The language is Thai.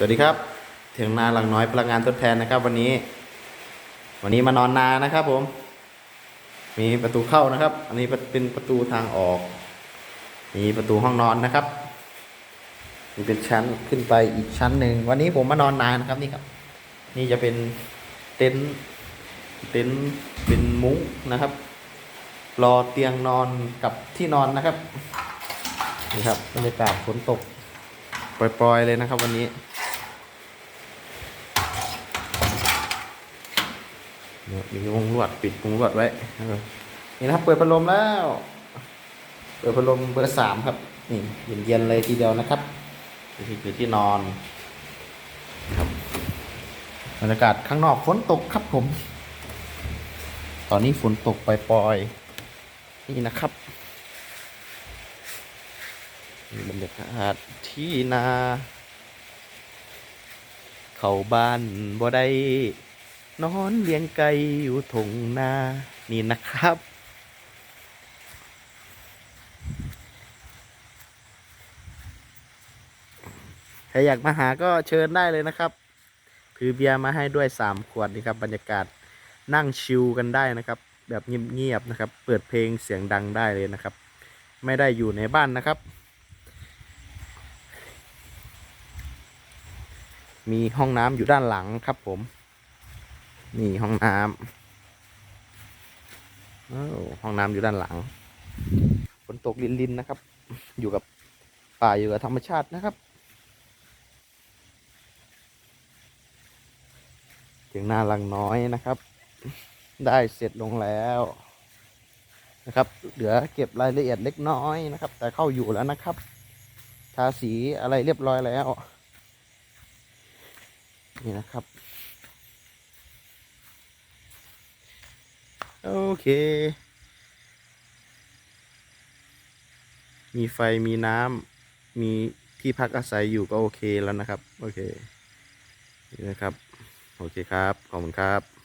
สวัสดีครับเถียงนาหลังน้อยพลังงานทดแทนนะครับ วันนี้ วันนี้มานอนนานะครับ ผม มีประตูเข้านะครับ อันนี้เป็นประตูทางออก มีประตูห้องนอนนะครับมีเป็นชั้นขึ้นไปอีกชั้นหนึ่งวันนี้ผมมานอนนานะครับนี่ครับ นี่จะเป็นเต็นท์เต็นท์เป็นมุ้งนะครับ รอเตียงนอนกับที่นอนนะครับนี่ครับบรรยากาศฝนตกปล่อยๆเลยนะครับ วันนี้ เนี่ยมีวงลวดปิดวงลวดไว้นี่นะครับ เปิดพัดลมแล้ว เปิดพัดลมเบอร์สามครับ นี่เย็นๆเลยทีเดียวนะครับนี่คือที่นอนครับบรรยากาศข้างนอกฝนตกครับผม ตอนนี้ฝนตกปล่อยๆนี่นะครับนี่บรรยากาศที่นา เข้าบ้านบ่ได้ นอนเลี้ยงไก่อยู่ทงนานี่นะครับ ใครอยากมาหาก็เชิญได้เลยนะครับ ถือเบียร์มาให้ด้วยสามขวดนี่ครับบรรยากาศนั่งชิลกันได้นะครับ แบบเงียบๆนะครับ เปิดเพลงเสียงดังได้เลยนะครับ ไม่ได้อยู่ในบ้านนะครับ มีห้องน้ำอยู่ด้านหลังครับผม นี่ห้องน้ำห้องน้ำอยู่ด้านหลังฝนตกลินๆนะครับ อยู่กับป่าอยู่กับธรรมชาตินะครับเถียงนาลังน้อยนะครับ ได้เสร็จลงแล้วนะครับ เหลือเก็บรายละเอียดเล็กน้อยนะครับ แต่เข้าอยู่แล้วนะครับ ทาสีอะไรเรียบร้อยแล้ว นี่นะครับ โอเค มีไฟมีน้ำมีที่พักอาศัยอยู่ก็โอเคแล้วนะครับ โอเคนี่นะครับ โอเคครับ ขอบคุณครับ